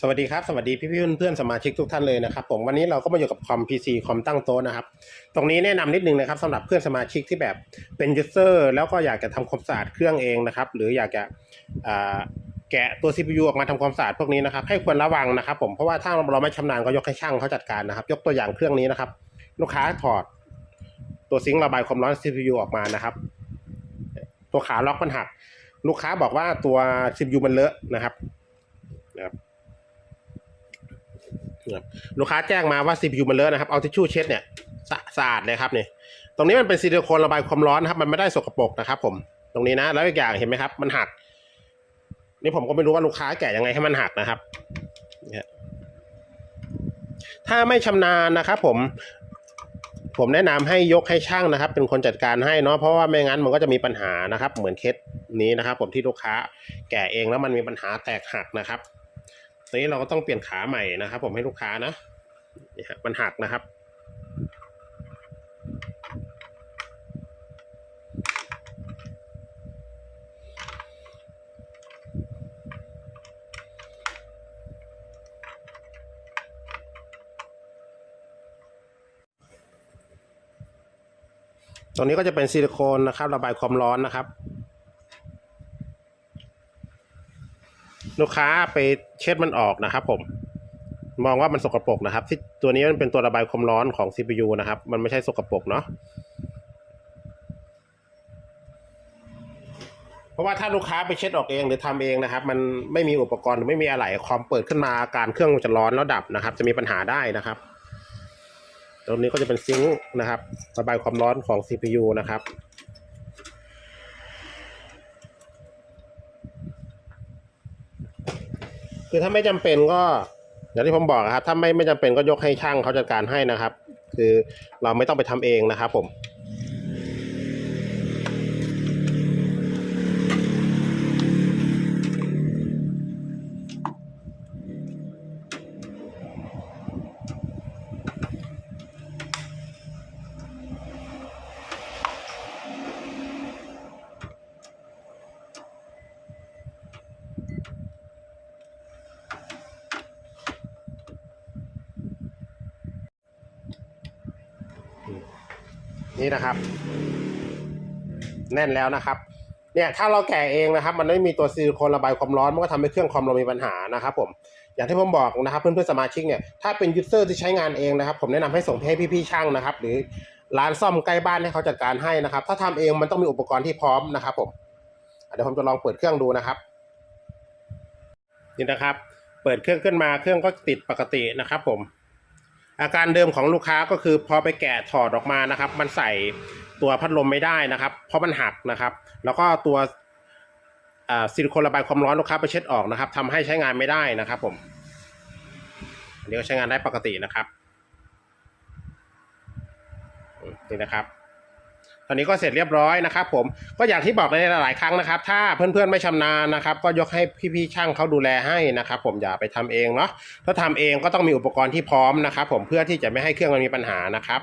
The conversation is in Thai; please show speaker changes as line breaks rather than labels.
สวัสดีครับ สวัสดีพี่ๆเพื่อนสมาชิกทุกท่านเลยนะครับผมวันนี้เราก็มาอยู่กับคอม PC คอมตั้งโต๊ะนะครับ ตรงนี้แนะนำนิดนึงนะครับสำหรับเพื่อนสมาชิกที่แบบเป็นยูเซอร์แล้วก็อยากจะทำความสะอาดเครื่องเองนะครับ หรืออยากจะแกะตัว CPU ออกมาทำความสะอาดพวกนี้นะครับ ให้ควรระวังนะครับ ผมเพราะว่าถ้าเราไม่ชำนาญก็ยกให้ช่างเขาจัดการนะครับ ยกตัวอย่างเครื่องนี้นะครับ ลูกค้าถอดตัวซิงค์ระบายความร้อน CPU ออกมานะครับ ตัวขาล็อกมันหัก ลูกค้าบอกว่าตัว CPU มันเลอะนะครับนะครับ ครับลูกค้าแจ้งมาว่า CPU มันเลอะนะครับเอาทิชชู่เช็ดเนี่ยสะสะอาดเลยครับนี่ตรงนี้มันเป็นซิลิโคนระบายความร้อนนะครับ มันไม่ได้สกปรกนะครับ ผมตรงนี้นะ แล้วอีกอย่างเห็นไหมครับ มันหัก นี่ผมก็ไม่รู้ว่าลูกค้าแกะยังไงให้มันหักนะครับถ้าไม่ชำนาญนะครับผมผมแนะนำให้ยกให้ช่างนะครับ เป็นคนจัดการให้เนาะเพราะว่าไม่งั้นมันก็จะมีปัญหานะครับ เหมือนเคสนี้นะครับ ผมที่ลูกค้าแกะเองแล้วมันมีปัญหาแตกหักนะครับ ตอนนี้เราก็ต้องเปลี่ยนขาใหม่นะครับ ผมให้ลูกค้านะนี่ฮะมันหักนะครับ ตรงนี้ก็จะเป็นซิลิโคนนะครับ ระบายความร้อนนะครับ ลูกค้าไปเช็ดมันออกนะครับ ผม มองว่ามันสกปรกนะครับ ที่ตัวนี้มันเป็นตัวระบายความร้อนของ CPU นะครับ มันไม่ใช่สกปรกเนาะเพราะว่าถ้าลูกค้าไปเช็ดออกเองหรือทำเองนะครับ มันไม่มีอุปกรณ์หรือไม่มีอะไรความเปิดขึ้นมาอาการเครื่องมันจะร้อนแล้วดับนะครับ จะมีปัญหาได้นะครับ ตรงนี้ก็จะเป็นซิงค์นะครับระบายความร้อนของ CPU นะครับ คือถ้าไม่จำเป็นก็อย่างที่ผมบอกครับ ถ้าไม่ไม่จำเป็นก็ยกให้ช่างเขาจัดการให้นะครับ คือเราไม่ต้องไปทำเองนะครับผม นี่นะครับ แน่นแล้วนะครับ เนี่ยถ้าเราแกะเองนะครับ มันไม่มีตัวซิลิโคนระบายความร้อนมันก็ทำให้เครื่องคอมเรามีปัญหานะครับ ผมอย่างที่ผมบอกนะครับเพื่อนๆสมาชิกเนี่ยถ้าเป็นยูเซอร์ที่ใช้งานเองนะครับ ผมแนะนำให้ส่งให้พี่ๆช่างนะครับ หรือร้านซ่อมใกล้บ้านให้เขาจัดการให้นะครับ ถ้าทำเองมันต้องมีอุปกรณ์ที่พร้อมนะครับ ผมเดี๋ยวผมจะลองเปิดเครื่องดูนะครับนี่นะครับ เปิดเครื่องขึ้นมาเครื่องก็ติดปกตินะครับ ผม อาการเดิมของลูกค้าก็คือพอไปแกะถอดออกมานะครับ มันใส่ตัวพัดลมไม่ได้นะครับ เพราะมันหักนะครับ แล้วก็ตัวซิลิโคนระบายความร้อนลูกค้าไปเช็ดออกนะครับทำให้ใช้งานไม่ได้นะครับผมเดี๋ยวใช้งานได้ปกตินะครับนี่นะครับ ตอนนี้ก็เสร็จเรียบร้อยนะครับผมก็อย่างที่บอกในหลายๆครั้งนะครับ ถ้าเพื่อนๆไม่ชำนาญนะครับ ก็ยกให้พี่ๆช่างเขาดูแลให้นะครับ ผมอย่าไปทำเองเนาะถ้าทำเองก็ต้องมีอุปกรณ์ที่พร้อมนะครับ ผมเพื่อที่จะไม่ให้เครื่องมันมีปัญหานะครับ